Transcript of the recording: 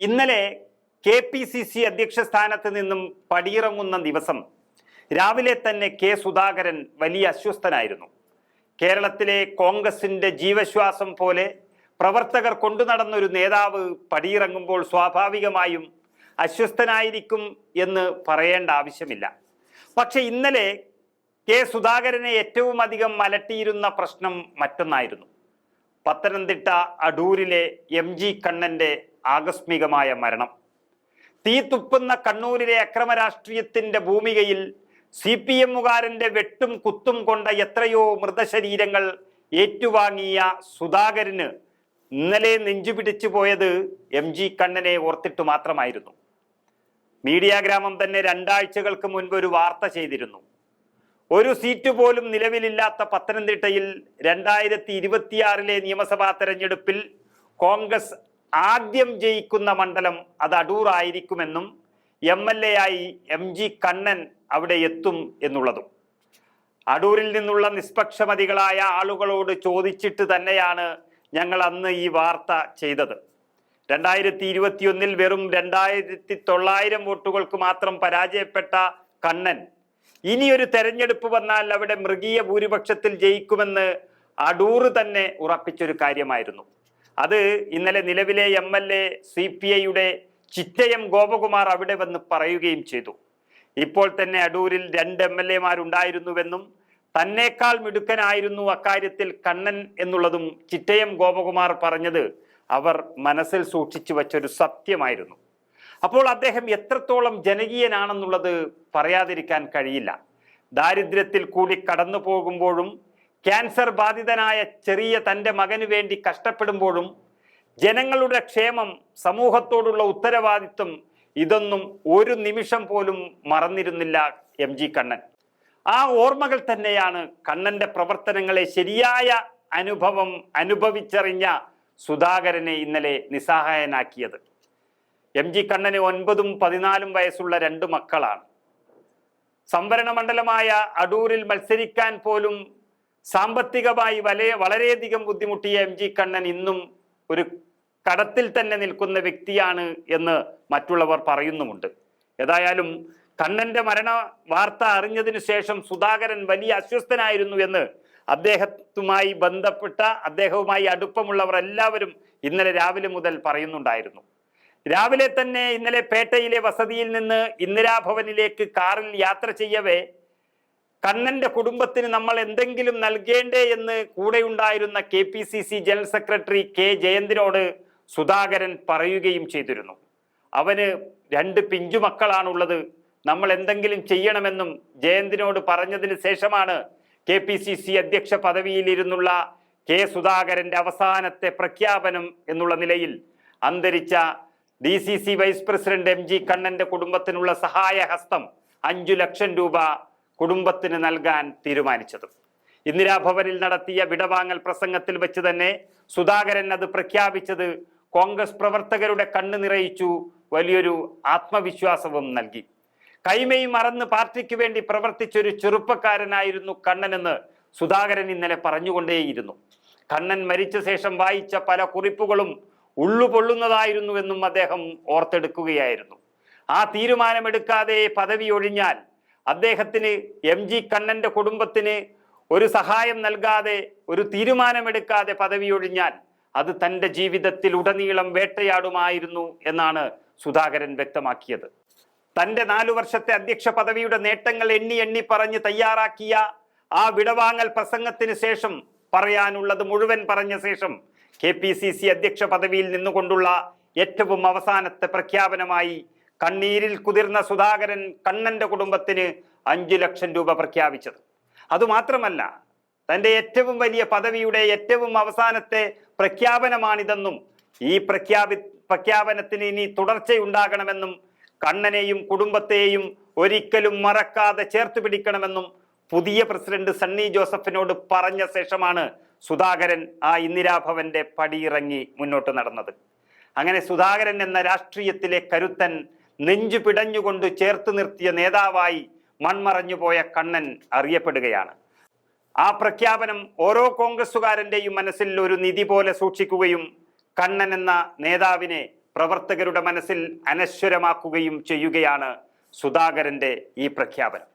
ഇന്നലെ K P C C അധ്യക്ഷ സ്ഥാനത്ത് നിന്നും പടിയിറങ്ങുന്ന ദിവസം രാവിലെ തന്നെ കെ സുധാകരൻ വലിയ അസ്വസ്ഥനായിരുന്നു. കേരളത്തിലെ കോൺഗ്രസിന്റെ ജീവശ്വാസം പോലെ പ്രവർത്തകർ കൊണ്ടു നടന്നൊരു നേതാവ് പടിയിറങ്ങുമ്പോൾ സ്വാഭാവികമായും അസ്വസ്ഥനായിരിക്കും എന്ന് പറയേണ്ട ആവശ്യമില്ല. പക്ഷെ ഇന്നലെ കെ സുധാകരനെ ഏറ്റവും അധികം അലട്ടിയിരുന്ന പ്രശ്നം മറ്റൊന്നായിരുന്നു. പത്തനംതിട്ട അടൂരിലെ എം ജി കണ്ണന്റെ ആകസ്മികമായ മരണം. തീ തുപ്പുന്ന കണ്ണൂരിലെ അക്രമ രാഷ്ട്രീയത്തിന്റെ ഭൂമികയിൽ സി പി എമ്മുകാരന്റെ വെട്ടും കുത്തും കൊണ്ട എത്രയോ മൃതശരീരങ്ങൾ ഏറ്റുവാങ്ങിയ സുധാകരന് ഇന്നലെ നെഞ്ചുപിടിച്ചു പോയത് എം ജി കണ്ണനെ ഓർത്തിട്ട് മാത്രമായിരുന്നു. മീഡിയ ഗ്രാമം തന്നെ രണ്ടാഴ്ചകൾക്ക് മുൻപ് ഒരു വാർത്ത ചെയ്തിരുന്നു. ഒരു സീറ്റ് പോലും നിലവിലില്ലാത്ത പത്തനംതിട്ടയിൽ രണ്ടായിരത്തി ഇരുപത്തിയാറിലെ നിയമസഭാ തെരഞ്ഞെടുപ്പിൽ കോൺഗ്രസ് ആദ്യം ജയിക്കുന്ന മണ്ഡലം അത് അടൂർ ആയിരിക്കുമെന്നും എം എൽ എ ആയി എം ജി കണ്ണൻ അവിടെ എത്തും എന്നുള്ളതും. അടൂരിൽ നിന്നുള്ള നിഷ്പക്ഷമതികളായ ആളുകളോട് ചോദിച്ചിട്ട് തന്നെയാണ് ഞങ്ങൾ അന്ന് ഈ വാർത്ത ചെയ്തത്. രണ്ടായിരത്തി ഇരുപത്തിയൊന്നിൽ വെറും രണ്ടായിരത്തി തൊള്ളായിരം വോട്ടുകൾക്ക് മാത്രം പരാജയപ്പെട്ട കണ്ണൻ ഇനിയൊരു തെരഞ്ഞെടുപ്പ് വന്നാൽ അവിടെ മൃഗീയ ഭൂരിപക്ഷത്തിൽ ജയിക്കുമെന്ന് അടൂർ തന്നെ ഉറപ്പിച്ചൊരു കാര്യമായിരുന്നു. അത് ഇന്നലെ നിലവിലെ M L A C P ഐയുടെ ചിറ്റയം ഗോപകുമാർ അവിടെ വന്ന് പറയുകയും ചെയ്തു. ഇപ്പോൾ തന്നെ അടൂരിൽ രണ്ട് എം എൽ എമാരുണ്ടായിരുന്നുവെന്നും തന്നേക്കാൾ മിടുക്കനായിരുന്നു അക്കാര്യത്തിൽ കണ്ണൻ എന്നുള്ളതും ചിറ്റയം ഗോപകുമാർ പറഞ്ഞത് അവർ മനസ്സിൽ സൂക്ഷിച്ചു വച്ചൊരു സത്യമായിരുന്നു. അപ്പോൾ അദ്ദേഹം എത്രത്തോളം ജനകീയനാണെന്നുള്ളത് പറയാതിരിക്കാൻ കഴിയില്ല. ദാരിദ്ര്യത്തിൽ കൂടി കടന്നു പോകുമ്പോഴും ക്യാൻസർ ബാധിതനായ ചെറിയ തന്റെ മകന് വേണ്ടി കഷ്ടപ്പെടുമ്പോഴും ജനങ്ങളുടെ ക്ഷേമം സമൂഹത്തോടുള്ള ഉത്തരവാദിത്വം ഇതൊന്നും ഒരു നിമിഷം പോലും മറന്നിരുന്നില്ല എം ജി കണ്ണൻ. ആ ഓർമ്മകൾ തന്നെയാണ് കണ്ണന്റെ പ്രവർത്തനങ്ങളെ ശരിയായ അനുഭവം അനുഭവിച്ചറിഞ്ഞ സുധാകരനെ ഇന്നലെ നിസ്സഹായനാക്കിയത്. എം ജി കണ്ണന് ഒൻപതും പതിനാലും വയസ്സുള്ള രണ്ട് മക്കളാണ്. സംവരണ മണ്ഡലമായ അടൂരിൽ മത്സരിക്കാൻ പോലും സാമ്പത്തികമായി വലിയ വളരെയധികം ബുദ്ധിമുട്ടിയ എം ജി കണ്ണൻ ഇന്നും ഒരു കടത്തിൽ തന്നെ നിൽക്കുന്ന വ്യക്തിയാണ് എന്ന് മറ്റുള്ളവർ പറയുന്നുമുണ്ട്. ഏതായാലും കണ്ണന്റെ മരണ വാർത്ത അറിഞ്ഞതിന് ശേഷം സുധാകരൻ വലിയ അസ്വസ്ഥനായിരുന്നു എന്ന് അദ്ദേഹത്തുമായി ബന്ധപ്പെട്ട അദ്ദേഹവുമായി അടുപ്പമുള്ളവർ എല്ലാവരും ഇന്നലെ രാവിലെ മുതൽ പറയുന്നുണ്ടായിരുന്നു. രാവിലെ തന്നെ ഇന്നലെ പേട്ടയിലെ വസതിയിൽ നിന്ന് ഇന്ദിരാഭവനിലേക്ക് കാറിൽ യാത്ര ചെയ്യവേ കണ്ണന്റെ കുടുംബത്തിന് നമ്മൾ എന്തെങ്കിലും നൽകേണ്ടേ എന്ന് കൂടെയുണ്ടായിരുന്ന K P C C general secretary K ജയന്തിനോട് Sudhakaran പറയുകയും ചെയ്തിരുന്നു. അവന് രണ്ട് പിഞ്ചുമക്കളാണുള്ളത് നമ്മൾ എന്തെങ്കിലും ചെയ്യണമെന്നും ജയന്തിനോട് പറഞ്ഞതിന് ശേഷമാണ് കെ പി സി സി അധ്യക്ഷ പദവിയിലിരുന്നുള്ള കെ സുധാകരന്റെ അവസാനത്തെ പ്രഖ്യാപനം എന്നുള്ള നിലയിൽ അന്തരിച്ച D C C vice president M G കണ്ണന്റെ കുടുംബത്തിനുള്ള സഹായഹസ്തം അഞ്ചു ലക്ഷം രൂപ കുടുംബത്തിന് നൽകാൻ തീരുമാനിച്ചത്. ഇന്ദിരാഭവനിൽ നടത്തിയ വിടവാങ്ങൽ പ്രസംഗത്തിൽ വെച്ച് തന്നെ സുധാകരൻ അത് പ്രഖ്യാപിച്ചത് കോൺഗ്രസ് പ്രവർത്തകരുടെ കണ്ണ് നിറയിച്ചു വലിയൊരു ആത്മവിശ്വാസവും നൽകി. കൈമയും മറന്ന് പാർട്ടിക്ക് വേണ്ടി പ്രവർത്തിച്ചൊരു ചെറുപ്പക്കാരനായിരുന്നു കണ്ണനെന്ന് സുധാകരൻ ഇന്നലെ പറഞ്ഞുകൊണ്ടേയിരുന്നു. കണ്ണൻ മരിച്ച ശേഷം വായിച്ച പല കുറിപ്പുകളും ഉള്ളുപൊള്ളുന്നതായിരുന്നുവെന്നും അദ്ദേഹം ഓർത്തെടുക്കുകയായിരുന്നു. ആ തീരുമാനമെടുക്കാതെ പദവി ഒഴിഞ്ഞാൽ അദ്ദേഹത്തിന് എം ജി കണ്ണന്റെ കുടുംബത്തിന് ഒരു സഹായം നൽകാതെ ഒരു തീരുമാനമെടുക്കാതെ പദവി ഒഴിഞ്ഞാൽ അത് തന്റെ ജീവിതത്തിൽ ഉടനീളം വേട്ടയാടുമായിരുന്നു എന്നാണ് സുധാകരൻ വ്യക്തമാക്കിയത്. തന്റെ നാലു വർഷത്തെ അധ്യക്ഷ പദവിയുടെ നേട്ടങ്ങൾ എണ്ണി എണ്ണി പറഞ്ഞ് തയ്യാറാക്കിയ ആ വിടവാങ്ങൽ പ്രസംഗത്തിന് ശേഷം പറയാനുള്ളത് മുഴുവൻ പറഞ്ഞ ശേഷം കെ പി സി സി അധ്യക്ഷ പദവിയിൽ നിന്നുകൊണ്ടുള്ള ഏറ്റവും അവസാനത്തെ പ്രഖ്യാപനമായി കണ്ണീരിൽ കുതിർന്ന സുധാകരൻ കണ്ണന്റെ കുടുംബത്തിന് അഞ്ചു ലക്ഷം രൂപ പ്രഖ്യാപിച്ചത്. അതുമാത്രമല്ല തന്റെ ഏറ്റവും വലിയ പദവിയുടെ ഏറ്റവും അവസാനത്തെ പ്രഖ്യാപനമാണിതെന്നും ഈ പ്രഖ്യാപി പ്രഖ്യാപനത്തിന് ഇനി തുടർച്ചയുണ്ടാകണമെന്നും കണ്ണനെയും കുടുംബത്തെയും ഒരിക്കലും മറക്കാതെ ചേർത്ത് പിടിക്കണമെന്നും പുതിയ പ്രസിഡന്റ് സണ്ണി ജോസഫിനോട് പറഞ്ഞ ശേഷമാണ് സുധാകരൻ ആ ഇന്ദിരാഭവന്റെ പടിയിറങ്ങി മുന്നോട്ട് നടന്നത്. അങ്ങനെ സുധാകരൻ എന്ന രാഷ്ട്രീയത്തിലെ കരുത്തൻ നെഞ്ചു പിടഞ്ഞുകൊണ്ട് ചേർത്ത് നിർത്തിയ നേതാവായി മൺമറഞ്ഞുപോയ കണ്ണൻ അറിയപ്പെടുകയാണ്. ആ പ്രഖ്യാപനം ഓരോ കോൺഗ്രസ്സുകാരന്റെയും മനസ്സിൽ ഒരു നിധി പോലെ സൂക്ഷിക്കുകയും കണ്ണൻ എന്ന നേതാവിനെ പ്രവർത്തകരുടെ മനസ്സിൽ അനശ്വരമാക്കുകയും ചെയ്യുകയാണ് സുധാകരന്റെ ഈ പ്രഖ്യാപനം.